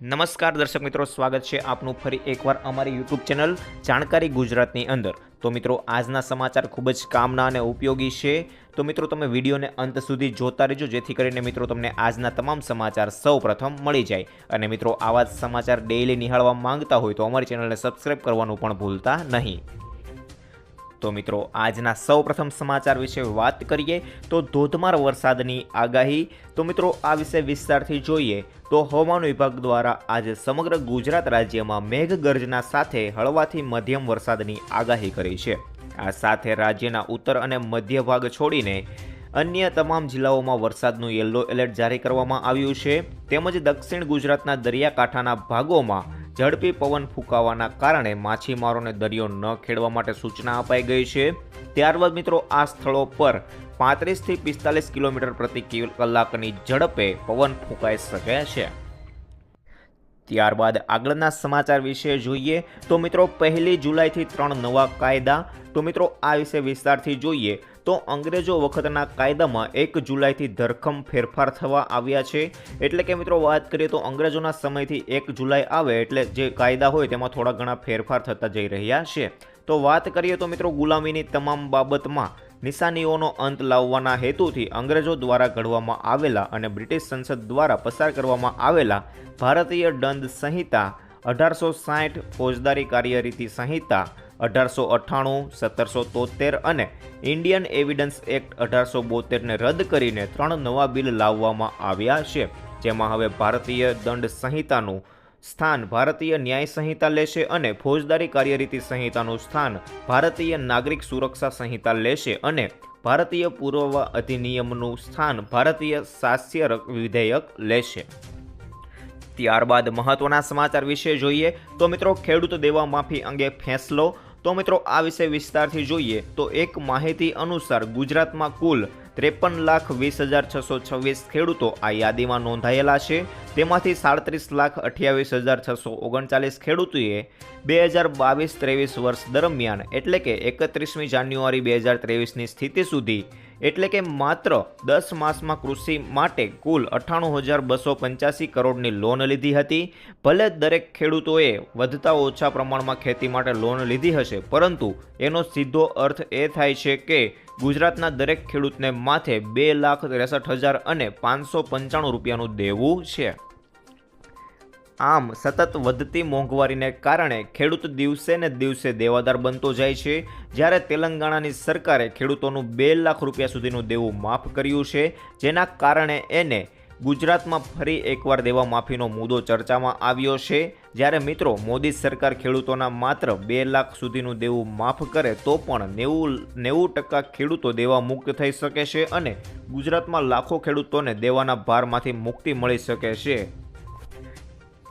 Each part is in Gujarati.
નમસ્કાર દર્શક મિત્રો, સ્વાગત છે આપનું ફરી એકવાર અમારી યુટ્યુબ ચેનલ જાણકારી ગુજરાતની અંદર. તો મિત્રો, આજના સમાચાર ખૂબ જ કામના અને ઉપયોગી છે. તો મિત્રો, તમે વિડીયોને અંત સુધી જોતા રહેજો, જેથી કરીને મિત્રો તમને આજના તમામ સમાચાર સૌ પ્રથમ મળી જાય. અને મિત્રો, આવા જ સમાચાર ડેઇલી નિહાળવા માંગતા હોય તો અમારી ચેનલને સબસ્ક્રાઈબ કરવાનું પણ ભૂલતા નહીં. તો મિત્રો, આજના સૌ પ્રથમ સમાચાર વિશે વાત કરીએ તો ધોધમાર વરસાદની આગાહી. તો મિત્રો, આ વિશે વિસ્તારથી જોઈએ તો હવામાન વિભાગ દ્વારા આજે સમગ્ર ગુજરાત રાજ્યમાં મેઘગર્જના સાથે હળવાથી મધ્યમ વરસાદની આગાહી કરી છે. આ સાથે રાજ્યના ઉત્તર અને મધ્ય ભાગ છોડીને અન્ય તમામ જિલ્લાઓમાં વરસાદનું યલો એલર્ટ જારી કરવામાં આવ્યું છે. તેમજ દક્ષિણ ગુજરાતના દરિયાકાંઠાના ભાગોમાં ઝડપી પવન ફૂંકાવાના કારણે માછીમારોને દરિયો ન ખેડવા માટે સૂચના અપાઈ ગઈ છે. ત્યારબાદ મિત્રો, આ સ્થળો પર પાંત્રીસથી પિસ્તાલીસ કિલોમીટર પ્રતિ કલાકની ઝડપે પવન ફૂંકાઈ શકે છે. ત્યારબાદ આગળના સમાચાર વિશે જોઈએ તો મિત્રો, પહેલી જુલાઈથી ત્રણ નવા કાયદા. તો મિત્રો, આ વિશે વિસ્તારથી જોઈએ તો અંગ્રેજો વખતના કાયદામાં એક જુલાઈથી ધરખમ ફેરફાર થવા આવ્યા છે. એટલે કે મિત્રો વાત કરીએ તો અંગ્રેજોના સમયથી એક જુલાઈ આવે એટલે જે કાયદા હોય તેમાં થોડા ઘણા ફેરફાર થતા જઈ રહ્યા છે. તો વાત કરીએ તો મિત્રો ગુલામીની તમામ બાબતમાં નિશાનીઓનો અંત લાવવાના હેતુથી અંગ્રેજો દ્વારા ઘડવામાં આવેલા અને બ્રિટિશ સંસદ દ્વારા પસાર કરવામાં આવેલા ભારતીય દંડ સંહિતા અઢારસો સાઠ ફોજદારી કાર્યરીતિ સંહિતા અઢારસો અઠ્ઠાણું, સત્તરસો તોતેર અને ઇન્ડિયન એવિડન્સ એક્ટ અઢારસો બોતેરને રદ કરીને ત્રણ નવા બિલ લાવવામાં આવ્યા છે, જેમાં હવે ભારતીય દંડ સંહિતાનું સ્થાન ભારતીય ન્યાય સંહિતા લેશે અને ફોજદારી કાર્યરીતિ સંહિતાનું સ્થાન ભારતીય નાગરિક સુરક્ષા સંહિતા લેશે અને ભારતીય પૂર્વ અધિનિયમનું સ્થાન ભારતીય શાસ્ય વિધેયક લેશે. ત્યારબાદ મહત્વના સમાચાર વિશે જોઈએ તો મિત્રો ખેડૂત દેવા માફી અંગે ફેંસલો તો મિત્રો, આ વિશે વિસ્તારથી જોઈએ તો એક માહિતી અનુસાર ગુજરાતમાં કુલ ત્રેપન લાખ વીસ હજાર છસો છવ્વીસ ખેડૂતો આ યાદીમાં નોંધાયેલા છે. તેમાંથી સાડત્રીસ લાખ અઠ્યાવીસ હજાર છસો ઓગણચાલીસ ખેડૂતોએ બે હજાર બાવીસ ત્રેવીસ વર્ષ દરમિયાન, એટલે કે એકત્રીસમી જાન્યુઆરી બે હજાર ત્રેવીસની સ્થિતિ સુધી એટલે કે માત્ર દસ માસમાં કૃષિ માટે કુલ અઠ્ઠાણું હજાર બસો પંચ્યાસી કરોડની લોન લીધી હતી. ભલે દરેક ખેડૂતોએ વધતા ઓછા પ્રમાણમાં ખેતી માટે લોન લીધી હશે, પરંતુ એનો સીધો અર્થ એ થાય છે કે ગુજરાતના દરેક ખેડૂતને માથે બે લાખ ત્રેસઠ હજાર અને પાંચસો પંચાણું રૂપિયાનું દેવું છે. આમ સતત વધતી મોંઘવારીને કારણે ખેડૂત દિવસે ને દિવસે દેવાદાર બનતો જાય છે. જ્યારે તેલંગાણાની સરકારે ખેડૂતોનું બે લાખ રૂપિયા સુધીનું દેવું માફ કર્યું છે, જેના કારણે એને ગુજરાતમાં ફરી એકવાર દેવા માફીનો મુદ્દો ચર્ચામાં આવ્યો છે. જ્યારે મિત્રો, મોદી સરકાર ખેડૂતોના માત્ર બે લાખ સુધીનું દેવું માફ કરે, તો પણ નેવું નેવું ટકા ખેડૂતો દેવા મુક્ત થઈ શકે છે અને ગુજરાતમાં લાખો ખેડૂતોને દેવાના ભારમાંથી મુક્તિ મળી શકે છે.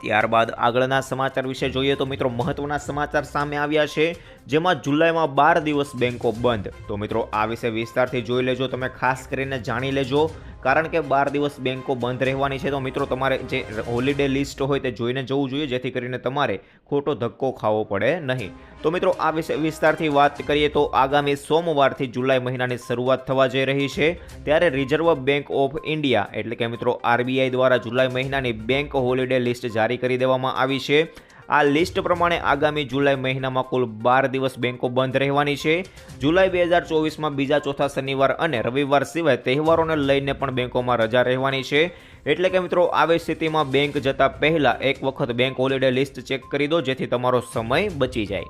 ત્યારબાદ આગળના સમાચાર વિશે જોઈએ તો મિત્રો મહત્વના સમાચાર સામે આવ્યા છે, જેમાં જુલાઈમાં બાર દિવસ બેંકો બંધ. તો મિત્રો આ વિશે વિસ્તારથી જોઈ લેજો, તમે ખાસ કરીને જાણી લેજો. કારણ કે બાર દિવસ બેન્કો બંધ રહેવાની છે. તો મિત્રો, તમારે જે હોલિડે લિસ્ટ હોય તે જોઈને જવું જોઈએ, જેથી કરીને તમારે ખોટો ધક્કો ખાવો પડે નહીં. તો મિત્રો, આ વિશે વિસ્તારથી વાત કરીએ તો આગામી સોમવારથી જુલાઈ મહિનાની શરૂઆત થવા જઈ રહી છે. ત્યારે રિઝર્વ બેન્ક ઓફ ઇન્ડિયા એટલે કે મિત્રો, આરબીઆઈ દ્વારા જુલાઈ મહિનાની બેંક હોલિડે લિસ્ટ જારી કરી દેવામાં આવી છે. આ લિસ્ટ પ્રમાણે આગામી જુલાઈ મહિનામાં કુલ બાર દિવસ બેંકો બંધ રહેવાની છે. જુલાઈ બે હજાર ચોવીસમાં બીજા ચોથા શનિવાર અને રવિવાર સિવાય તહેવારોને લઈને પણ બેંકોમાં રજા રહેવાની છે. એટલે કે મિત્રો, આવી સ્થિતિમાં બેંક જતા પહેલા એક વખત બેંક હોલિડે લિસ્ટ ચેક કરી દો, જેથી તમારો સમય બચી જાય.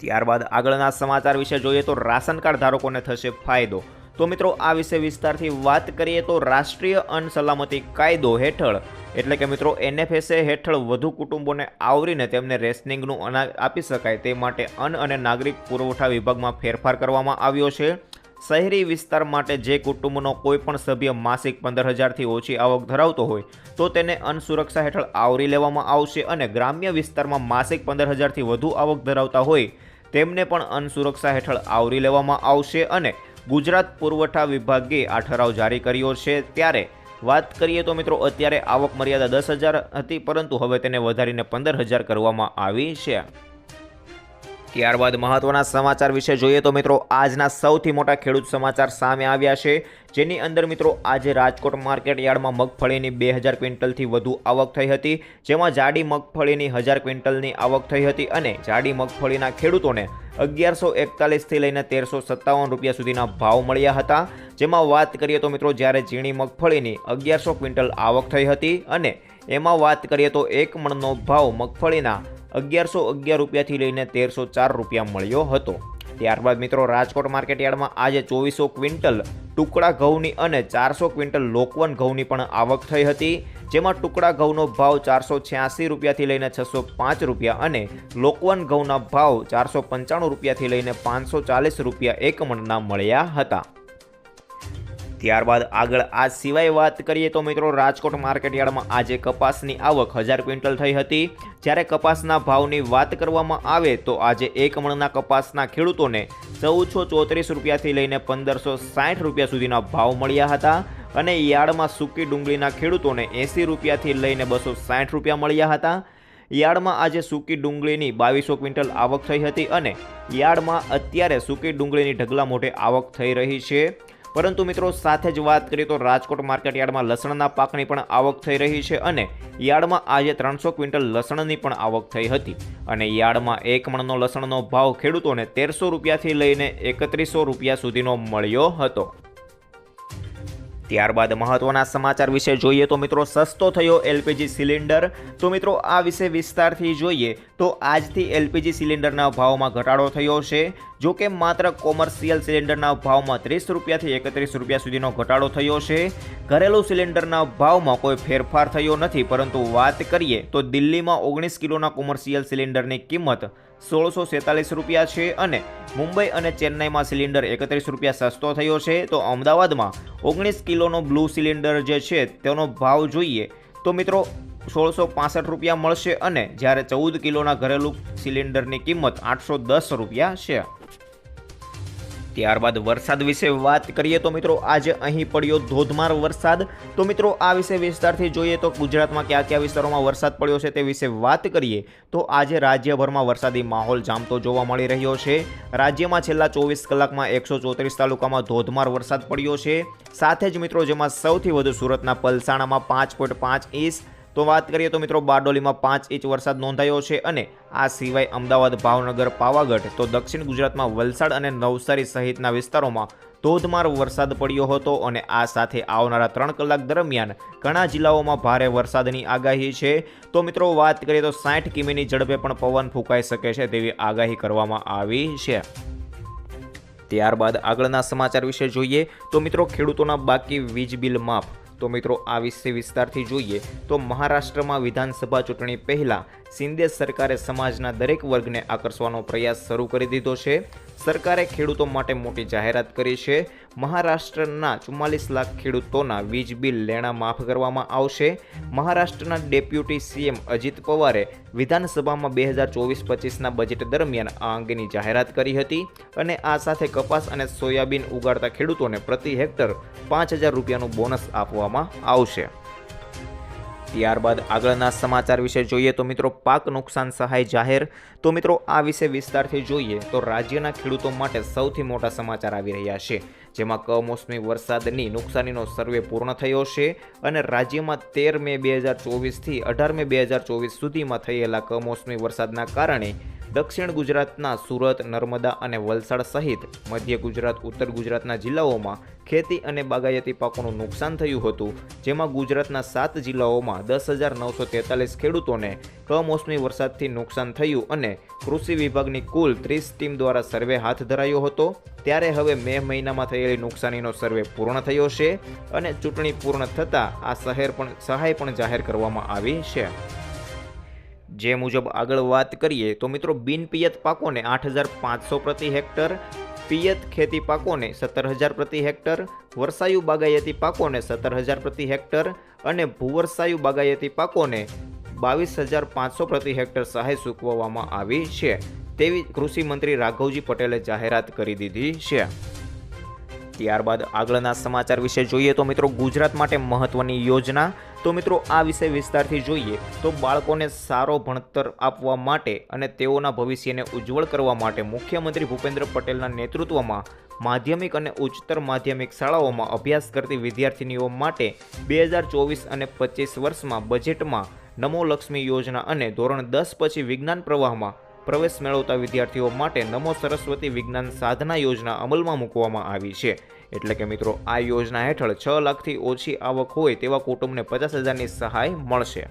ત્યારબાદ આગળના સમાચાર વિશે જોઈએ તો રાશન કાર્ડ ધારકોને થશે ફાયદો. તો મિત્રો, આ વિશે વિસ્તારથી વાત કરીએ તો રાષ્ટ્રીય અન્ન સલામતી કાયદો હેઠળ, એટલે કે મિત્રો એનએફએસએ હેઠળ વધુ કુટુંબોને આવરીને તેમને રેશનિંગનું અનાજ આપી શકાય તે માટે અન્ન અને નાગરિક પુરવઠા વિભાગમાં ફેરફાર કરવામાં આવ્યો છે. શહેરી વિસ્તાર માટે જે કુટુંબનો કોઈપણ સભ્ય માસિક પંદર હજારથી ઓછી આવક ધરાવતો હોય, તો તેને અન્ન સુરક્ષા હેઠળ આવરી લેવામાં આવશે અને ગ્રામ્ય વિસ્તારમાં માસિક પંદર હજારથી વધુ આવક ધરાવતા હોય, તેમને પણ અન્ન સુરક્ષા હેઠળ આવરી લેવામાં આવશે અને ગુજરાત પુરવઠા વિભાગે આ ઠરાવ જારી કર્યો છે. ત્યારે વાત કરીએ તો મિત્રો, અત્યારે આવક મર્યાદા દસ હજાર હતી, પરંતુ હવે તેને વધારીને પંદર હજાર કરવામાં આવી છે. ત્યારબાદ મહત્વના સમાચાર વિશે જોઈએ તો મિત્રો, આજના સૌથી મોટા ખેડૂત સમાચાર સામે આવ્યા છે, જેની અંદર મિત્રો, આજે રાજકોટ માર્કેટ યાર્ડમાં મગફળીની બે હજાર ક્વિન્ટલથી વધુ આવક થઈ હતી, જેમાં જાડી મગફળીની હજાર ક્વિન્ટલની આવક થઈ હતી અને જાડી મગફળીના ખેડૂતોને અગિયારસો એકતાલીસથી લઈને તેરસો સત્તાવન રૂપિયા સુધીના ભાવ મળ્યા હતા, જેમાં વાત કરીએ તો મિત્રો, જ્યારે ઝીણી મગફળીની અગિયારસો ક્વિન્ટલ આવક થઈ હતી અને એમાં વાત કરીએ તો એક મણનો ભાવ મગફળીના અગિયારસો અગિયાર રૂપિયાથી લઈને તેરસો ચાર રૂપિયા મળ્યો હતો. ત્યારબાદ મિત્રો, રાજકોટ માર્કેટ યાર્ડમાં આજે ચોવીસો ક્વિન્ટલ ટુકડા ઘઉંની અને ચારસો ક્વિન્ટલ લોકવન ઘઉંની પણ આવક થઈ હતી, જેમાં ટુકડા ઘઉંનો ભાવ ચારસો છ્યાસી રૂપિયાથી લઈને છસો પાંચ રૂપિયા અને લોકવન ઘઉંના ભાવ ચારસો પંચાણું રૂપિયાથી લઈને પાંચસો ચાલીસ રૂપિયા એક મણના મળ્યા હતા. ત્યારબાદ આગળ આ સિવાય વાત કરીએ તો મિત્રો રાજકોટ માર્કેટ યાર્ડમાં આજે કપાસની આવક હજાર ક્વિન્ટલ થઈ હતી. જ્યારે કપાસના ભાવની વાત કરવામાં આવે તો આજે એક મણના કપાસના ખેડૂતોને ચૌદસો ચોત્રીસ રૂપિયાથી લઈને પંદરસો સાઠ રૂપિયા સુધીના ભાવ મળ્યા હતા અને યાર્ડમાં સૂકી ડુંગળીના ખેડૂતોને એંસી રૂપિયાથી લઈને બસો સાઠ રૂપિયા મળ્યા હતા. યાર્ડમાં આજે સૂકી ડુંગળીની બાવીસો ક્વિન્ટલ આવક થઈ હતી અને યાર્ડમાં અત્યારે સૂકી ડુંગળીની ઢગલા મોઢે આવક થઈ રહી છે. પરંતુ મિત્રો, સાથે જ વાત કરીએ તો રાજકોટ માર્કેટ યાર્ડમાં લસણના પાકની પણ આવક થઈ રહી છે અને યાર્ડમાં આજે ત્રણસો ક્વિન્ટલ લસણની પણ આવક થઈ હતી. અને યાર્ડમાં એક મણનો લસણનો ભાવ ખેડૂતોને તેરસો રૂપિયાથી લઈને એકત્રીસો રૂપિયા સુધીનો મળ્યો હતો. ત્યારબાદ મહત્વના સમાચાર વિશે જોઈએ તો મિત્રો સસ્તો થયો એલપીજી સિલિન્ડર. તો મિત્રો આ વિશે વિસ્તારથી જોઈએ તો આજથી એલપીજી સિલિન્ડરના ભાવમાં ઘટાડો થયો છે. જો કે માત્ર કોમર્શિયલ સિલિન્ડરના ભાવમાં ત્રીસ રૂપિયાથી એકત્રીસ રૂપિયા સુધીનો ઘટાડો થયો છે. ઘરેલું સિલિન્ડરના ભાવમાં કોઈ ફેરફાર થયો નથી, પરંતુ વાત કરીએ તો દિલ્હીમાં ઓગણીસ કિલોના કોમર્શિયલ સિલિન્ડરની કિંમત સોળસો સેતાલીસ રૂપિયા છે અને મુંબઈ અને ચેન્નાઈમાં સિલિન્ડર એકત્રીસ રૂપિયા સસ્તો થયો છે. તો અમદાવાદમાં ઓગણીસ કિલોનો બ્લુ સિલિન્ડર જે છે તેનો ભાવ જોઈએ તો મિત્રો સોળસો પાસઠ રૂપિયા મળશે અને જ્યારે ચૌદ કિલોના ઘરેલું સિલિન્ડરની કિંમત આઠસો દસ રૂપિયા છે. ત્યારબાદ વરસાદ વિશે વાત કરીએ તો મિત્રો આજે અહીં પડ્યો ધોધમાર વરસાદ. તો મિત્રો આ વિશે વિસ્તારથી જોઈએ તો ગુજરાતમાં કયા કયા વિસ્તારોમાં વરસાદ પડ્યો છે તે વિશે વાત કરીએ તો આજે રાજ્યભરમાં વરસાદી માહોલ જામતો જોવા મળી રહ્યો છે. રાજ્યમાં છેલ્લા ચોવીસ કલાકમાં એકસો ચોત્રીસ તાલુકામાં ધોધમાર વરસાદ પડ્યો છે. સાથે જ મિત્રો જેમાં સૌથી વધુ સુરતના પલસાણામાં પાંચ પોઈન્ટ પાંચ ઇંચ તો વાત કરીએ તો મિત્રો બારડોલીમાં પાંચ ઇંચ વરસાદ નોંધાયો છે અને આ સિવાય અમદાવાદ, ભાવનગર, પાવાગઢ તો દક્ષિણ ગુજરાતમાં વલસાડ અને નવસારી સહિતના વિસ્તારોમાં ધોધમાર વરસાદ પડ્યો હતો અને આ સાથે આવનારા ત્રણ કલાક દરમિયાન ઘણા જિલ્લાઓમાં ભારે વરસાદની આગાહી છે. તો મિત્રો વાત કરીએ તો સાઠ કિમીની ઝડપે પણ પવન ફૂંકાઈ શકે છે તેવી આગાહી કરવામાં આવી છે. ત્યારબાદ આગળના સમાચાર વિશે જોઈએ તો મિત્રો ખેડૂતોના બાકી વીજ બિલ માફ તો મિત્રો આ વિશે વિસ્તારથી જોઈએ તો મહારાષ્ટ્રમાં વિધાનસભા ચૂંટણી પહેલાં શિંદે સરકારે સમાજના દરેક વર્ગને આકર્ષવાનો પ્રયાસ શરૂ કરી દીધો છે. સરકારે ખેડૂતો માટે મોટી જાહેરાત કરી છે. મહારાષ્ટ્રના ચુમ્માલીસ લાખ ખેડૂતોના વીજ બિલ લેણા માફ કરવામાં આવશે. મહારાષ્ટ્રના ડેપ્યુટી સીએમ અજીત પવારે વિધાનસભામાં બે હજાર ચોવીસ પચીસના બજેટ દરમિયાન આ અંગેની જાહેરાત કરી હતી અને આ સાથે કપાસ અને સોયાબીન ઉગાડતા ખેડૂતોને પ્રતિ હેક્ટર પાંચ હજાર રૂપિયાનું બોનસ આપવામાં આવશે. ત્યારબાદ આગળના સમાચાર વિશે જોઈએ તો મિત્રો પાક નુકસાન સહાય જાહેર. તો મિત્રો આ વિશે વિસ્તારથી જોઈએ તો રાજ્યના ખેડૂતો માટે સૌથી મોટા સમાચાર આવી રહ્યા છે, જેમાં કમોસમી વરસાદની નુકસાનીનો સર્વે પૂર્ણ થયો છે અને રાજ્યમાં તેર મે બે હજાર ચોવીસથી અઢાર મે બે હજાર ચોવીસ સુધીમાં થયેલા કમોસમી વરસાદના કારણે દક્ષિણ ગુજરાતના સુરત, નર્મદા અને વલસાડ સહિત મધ્ય ગુજરાત, ઉત્તર ગુજરાતના જિલ્લાઓમાં ખેતી અને બાગાયતી પાકોનું નુકસાન થયું હતું, જેમાં ગુજરાતના સાત જિલ્લાઓમાં દસ હજાર નવસો તેતાલીસ ખેડૂતોને કમોસમી વરસાદથી નુકસાન થયું અને કૃષિ વિભાગની કુલ ત્રીસ ટીમ દ્વારા સર્વે હાથ ધરાયો હતો. ત્યારે હવે મે મહિનામાં થયેલી નુકસાનીનો સર્વે પૂર્ણ થયો છે અને ચૂંટણી પૂર્ણ થતાં આ શહેર પણ, સહાય પણ જાહેર કરવામાં આવી છે. જે મુજબ આગળ વાત કરીએ, તો મિત્રો બિનપિયત પાકોને આઠ હજાર પાંચસો પ્રતિ હેક્ટર, પિયત ખેતી પાકોને સત્તર હજાર પ્રતિ હેક્ટર, વરસાયુ બાગાયતી પાકોને સત્તર હજાર પ્રતિ હેક્ટર અને ભૂવરસાયુ બાગાયતી પાકોને બાવીસ હજાર પાંચસો પ્રતિ હેક્ટર સહાય ચૂકવવામાં આવી છે. તેવી કૃષિ મંત્રી રાઘવજી પટેલે જાહેરાત કરી દીધી છે. ત્યારબાદ આગળના સમાચાર વિશે જોઈએ તો મિત્રો ગુજરાત માટે મહત્વની યોજના તો મિત્રો, આ વિષય વિસ્તારથી જોઈએ તો બાળકોને સારો ભણતર આપવા માટે અને તેઓના ભવિષ્યને ઉજ્જવળ કરવા માટે મુખ્યમંત્રી ભૂપેન્દ્ર પટેલના નેતૃત્વમાં માધ્યમિક અને ઉચ્ચતર માધ્યમિક શાળાઓમાં અભ્યાસ કરતી વિદ્યાર્થીનીઓ માટે બે હજાર ચોવીસ અને પચીસ વર્ષમાં બજેટમાં નમો લક્ષ્મી યોજના અને ધોરણ દસ પછી વિજ્ઞાન પ્રવાહમાં પ્રવેશ મેળવતા વિદ્યાર્થીઓ માટે નમો સરસ્વતી વિજ્ઞાન સાધના યોજના અમલમાં મૂકવામાં આવી છે. એટલે કે મિત્રો, આ યોજના હેઠળ છ લાખથી ઓછી આવક હોય તેવા કુટુંબને પચાસ હજારની સહાય મળશે.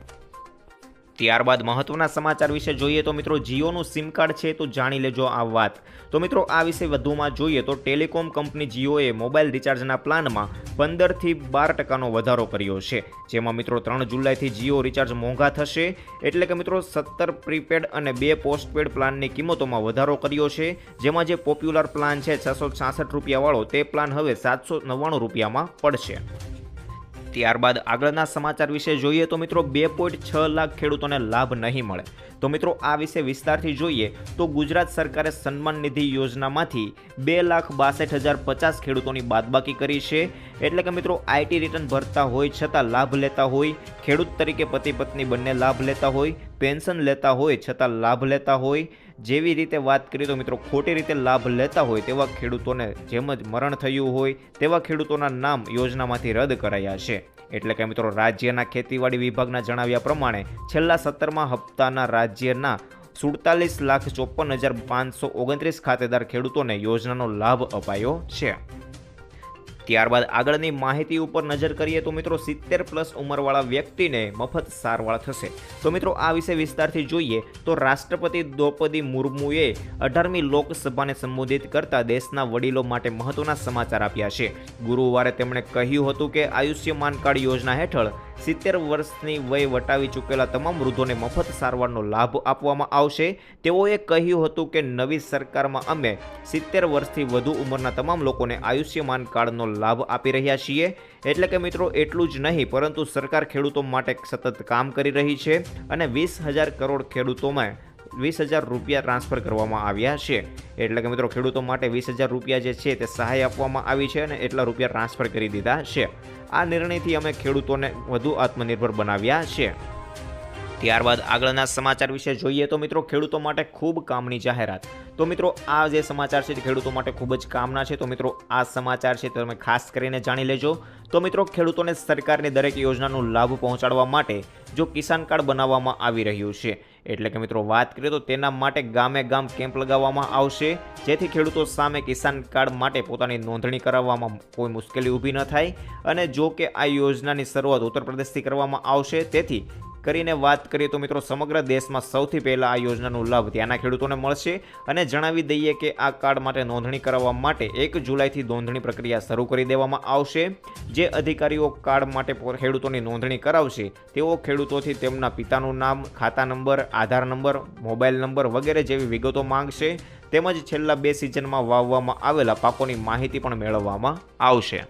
ત્યારબાદ મહત્વના સમાચાર વિશે જોઈએ તો મિત્રો જીઓનું સિમ કાર્ડ છે તો જાણી લેજો આ વાત. તો મિત્રો આ વિશે વધુમાં જોઈએ તો ટેલિકોમ કંપની જીઓએ મોબાઈલ રિચાર્જના પ્લાનમાં પંદરથી બાર ટકાનો વધારો કર્યો છે. જેમાં મિત્રો ત્રણ જુલાઈથી જીઓ રિચાર્જ મોંઘા થશે એટલે કે મિત્રો સત્તર પ્રીપેડ અને બે પોસ્ટપેડ પ્લાનની કિંમતોમાં વધારો કર્યો છે. જેમાં જે પોપ્યુલર પ્લાન છે છસો છાસઠ રૂપિયાવાળો તે પ્લાન હવે સાતસો નવ્વાણું રૂપિયામાં પડશે. ત્યારબાદ આગળના સમાચાર વિશે જોઈએ તો મિત્રો બે પોઈન્ટ છ લાખ ખેડૂતોને લાભ નહીં મળે. તો મિત્રો આ વિશે વિસ્તારથી જોઈએ તો ગુજરાત સરકારે સન્માન નિધિ યોજનામાંથી બે લાખ બાસઠ હજાર પચાસ ખેડૂતોની બાદબાકી કરી છે. એટલે કે મિત્રો આઈટી રિટર્ન ભરતા હોય છતાં લાભ લેતા હોય, ખેડૂત તરીકે પતિ પત્ની બંને લાભ લેતા હોય, પેન્શન લેતા હોય છતાં લાભ લેતા હોય જેવી રીતે વાત કરીએ તો મિત્રો, ખોટી રીતે લાભ લેતા હોય તેવા ખેડૂતોને જેમ જ મરણ થયું હોય, તેવા ખેડૂતોના નામ યોજનામાંથી રદ કરાયા છે. એટલે કે મિત્રો, રાજ્યના ખેતીવાડી વિભાગના જણાવ્યા પ્રમાણે, છેલ્લા સત્તરમાં હપ્તાના રાજ્યના સુડતાલીસ લાખ ચોપન હજાર પાંચસો ઓગણત્રીસ ખાતેદાર ખેડૂતોને યોજનાનો લાભ અપાયો છે. ત્યારબાદ આગળની માહિતી ઉપર નજર કરીએ તો મિત્રો સિત્તેર પ્લસ ઉંમરવાળા વ્યક્તિને મફત સારવાર થશે. તો મિત્રો આ વિશે વિસ્તારથી જોઈએ તો રાષ્ટ્રપતિ દ્રૌપદી મુર્મુએ અઢારમી લોકસભાને સંબોધિત કરતા દેશના વડીલો માટે મહત્વના સમાચાર આપ્યા છે. ગુરુવારે તેમણે કહ્યું હતું કે આયુષ્યમાન કાર્ડ યોજના હેઠળ સિત્તેર વર્ષની વય વટાવી ચૂકેલા તમામ વૃદ્ધોને મફત સારવારનો લાભ આપવામાં આવશે. તેઓએ કહ્યું હતું કે નવી સરકારમાં અમે સિત્તેર વર્ષથી વધુ ઉંમરના તમામ લોકોને આયુષ્યમાન કાર્ડનો લાભ આપી રહ્યા છીએ. એટલે કે મિત્રો, એટલું જ નહીં, પરંતુ સરકાર ખેડૂતો માટે સતત કામ કરી રહી છે અને વીસ હજાર કરોડ ખેડૂતોમાં વીસ હજાર રૂપિયા ટ્રાન્સફર કરવામાં આવ્યા છે. એટલે કે મિત્રો, ખેડૂતો માટે વીસ હજાર રૂપિયા જે છે તે સહાય આપવામાં આવી છે અને એટલા રૂપિયા ટ્રાન્સફર કરી દીધા છે. આ નિર્ણયથી અમે ખેડૂતોને વધુ આત્મનિર્ભર બનાવ્યા છે. ત્યારબાદ આગળના સમાચાર વિશે જોઈએ તો મિત્રો ખેડૂતો માટે ખૂબ કામની જાહેરાત. તો મિત્રો, આ જે સમાચાર છે ખેડૂતો માટે ખૂબ જ કામના છે. તો મિત્રો, આ સમાચાર છે તમે ખાસ કરીને જાણી લેજો. તો મિત્રો, ખેડૂતોને સરકારની દરેક યોજનાનો લાભ પહોંચાડવા માટે જો કિસાન કાર્ડ બનાવવામાં આવી રહ્યું છે. એટલે કે મિત્રો, વાત કરીએ તો તેના માટે ગામે ગામ કેમ્પ લગાવવામાં આવશે. જેથી ખેડૂતો સામે કિસાન કાર્ડ માટે પોતાની નોંધણી કરાવવામાં કોઈ મુશ્કેલી ઊભી ન થાય. અને જો કે આ યોજનાની શરૂઆત ઉત્તર પ્રદેશથી કરવામાં આવશે. તેથી કરીને વાત કરીએ તો મિત્રો સમગ્ર દેશમાં સૌથી પહેલાં આ યોજનાનો લાભ ત્યાંના ખેડૂતોને મળશે અને જણાવી દઈએ કે આ કાર્ડ માટે નોંધણી કરાવવા માટે એક જુલાઈથી નોંધણી પ્રક્રિયા શરૂ કરી દેવામાં આવશે. જે અધિકારીઓ કાર્ડ માટે ખેડૂતોની નોંધણી કરાવશે, તેઓ ખેડૂતોથી તેમના પિતાનું નામ, ખાતા number, Aadhaar number, mobile number વગેરે જેવી વિગતો માંગશે. તેમજ છેલ્લા બે સિઝનમાં વાવવામાં આવેલા પાકોની માહિતી પણ મેળવવામાં આવશે.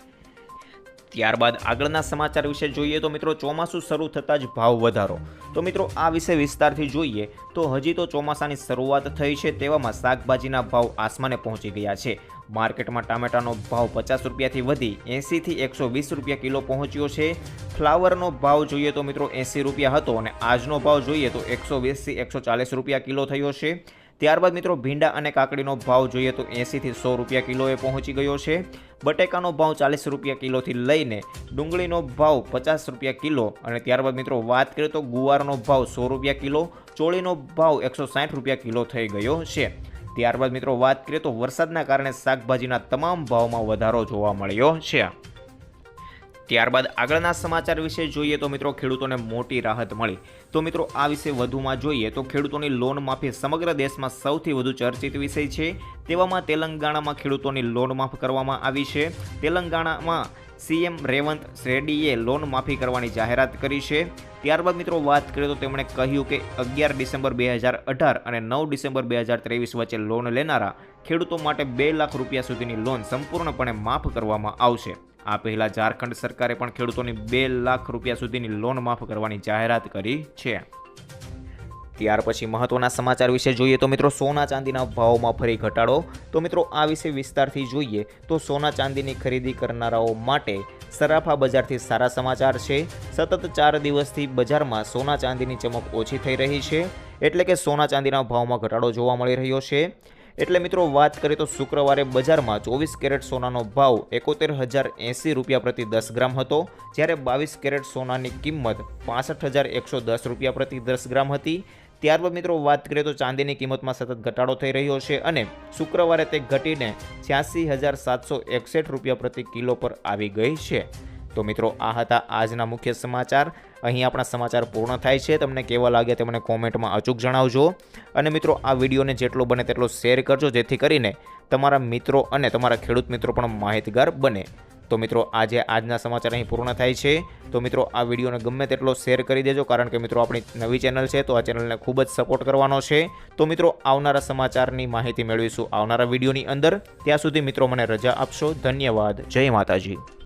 ત્યારબાદ આગળના સમાચાર વિશે જોઈએ તો મિત્રો ચોમાસું શરૂ થતાં જ ભાવ વધારો. તો મિત્રો આ વિશે વિસ્તારથી જોઈએ તો હજી તો ચોમાસાની શરૂઆત થઈ છે તેવામાં શાકભાજીના ભાવ આસમાને પહોંચી ગયા છે. માર્કેટમાં ટામેટાનો ભાવ પચાસ રૂપિયાથી વધી, એંસીથી એકસો વીસ રૂપિયા કિલો પહોંચ્યો છે. ફ્લાવરનો ભાવ જોઈએ તો મિત્રો એંસી રૂપિયા હતો અને આજનો ભાવ જોઈએ તો એકસો વીસથી એકસો ચાલીસ રૂપિયા કિલો થયો છે. ત્યારબાદ મિત્રો ભીંડા અને કાકડીનો ભાવ જોઈએ તો એંસીથી સો રૂપિયા કિલોએ પહોંચી ગયો છે. બટેકાનો ભાવ ચાલીસ રૂપિયા કિલોથી લઈને ડુંગળીનો ભાવ પચાસ રૂપિયા કિલો અને ત્યારબાદ મિત્રો વાત કરીએ તો ગુવારનો ભાવ સો રૂપિયા કિલો, ચોળીનો ભાવ એકસો સાઠ રૂપિયા કિલો થઈ ગયો છે. ત્યારબાદ મિત્રો વાત કરીએ તો વરસાદના કારણે શાકભાજીના તમામ ભાવમાં વધારો જોવા મળ્યો છે. ત્યારબાદ આગળના સમાચાર વિશે જોઈએ તો મિત્રો ખેડૂતોને મોટી રાહત મળી. તો મિત્રો આ વિશે વધુમાં જોઈએ તો ખેડૂતોની લોન માફી સમગ્ર દેશમાં સૌથી વધુ ચર્ચિત વિષય છે. તેવામાં તેલંગાણામાં ખેડૂતોની લોન માફ કરવામાં આવી છે. તેલંગાણામાં સીએમ રેવંત રેડ્ડીએ લોન માફી કરવાની જાહેરાત કરી છે. ત્યારબાદ મિત્રો વાત કરીએ તો તેમણે કહ્યું કે અગિયાર ડિસેમ્બર બે હજાર અઢાર અને નવ ડિસેમ્બર બે હજાર ત્રેવીસ વચ્ચે લોન લેનારા ખેડૂતો માટે બે લાખ રૂપિયા સુધીની લોન સંપૂર્ણપણે માફ કરવામાં આવશે. આ પહેલાં ઝારખંડ સરકારે પણ ખેડૂતોની બે લાખ રૂપિયા સુધીની લોન માફ કરવાની જાહેરાત કરી છે. ત્યાર પછી મહત્વના સમાચાર વિશે જોઈએ તો મિત્રો સોના ચાંદીના ભાવમાં ફરી ઘટાડો. તો મિત્રો આ વિશે વિસ્તારથી જોઈએ તો સોના ચાંદીની ખરીદી કરનારાઓ માટે સરાફા બજારથી સારા સમાચાર છે. સતત ચાર દિવસથી બજારમાં સોના ચાંદીની ચમક ઓછી થઈ રહી છે. એટલે કે સોના ચાંદીના ભાવમાં ઘટાડો જોવા મળી રહ્યો છે. એટલે મિત્રો વાત કરીએ તો શુક્રવારે બજારમાં ચોવીસ કેરેટ સોનાનો ભાવ એકોતેર હજાર એંસી રૂપિયા પ્રતિ દસ ગ્રામ હતો, જ્યારે બાવીસ કેરેટ સોનાની કિંમત પાસઠ હજાર એકસો દસ રૂપિયા પ્રતિ દસ ગ્રામ હતી. ત્યારબાદ મિત્રો વાત કરીએ તો ચાંદીની કિંમતમાં સતત ઘટાડો થઈ રહ્યો છે અને શુક્રવારે તે ઘટીને છ્યાસી હજાર સાતસો એકસઠ રૂપિયા પ્રતિ કિલો પર આવી ગઈ છે. તો મિત્રો આ હતા આજના મુખ્ય સમાચાર. અહીં આપણા સમાચાર પૂર્ણ થાય છે. તમને કેવા લાગે તે મને કોમેન્ટમાં અચૂક જણાવજો. અને મિત્રો, આ વિડીયોને જેટલો બને તેટલો શેર કરજો, જેથી કરીને તમારા મિત્રો અને તમારા ખેડૂત મિત્રો પણ માહિતગાર બને. તો મિત્રો, આજે આજના સમાચાર અહીં પૂર્ણ થાય છે. તો મિત્રો, આ વિડીયોને ગમે તેટલો શેર કરી દેજો, કારણ કે મિત્રો, આપણી નવી ચેનલ છે, તો આ ચેનલને ખૂબ જ સપોર્ટ કરવાનો છે. તો મિત્રો, આવનારા સમાચારની માહિતી મેળવીશું આવનારા વિડીયોની અંદર. ત્યાં સુધી મિત્રો, મને રજા આપશો. ધન્યવાદ. જય માતાજી.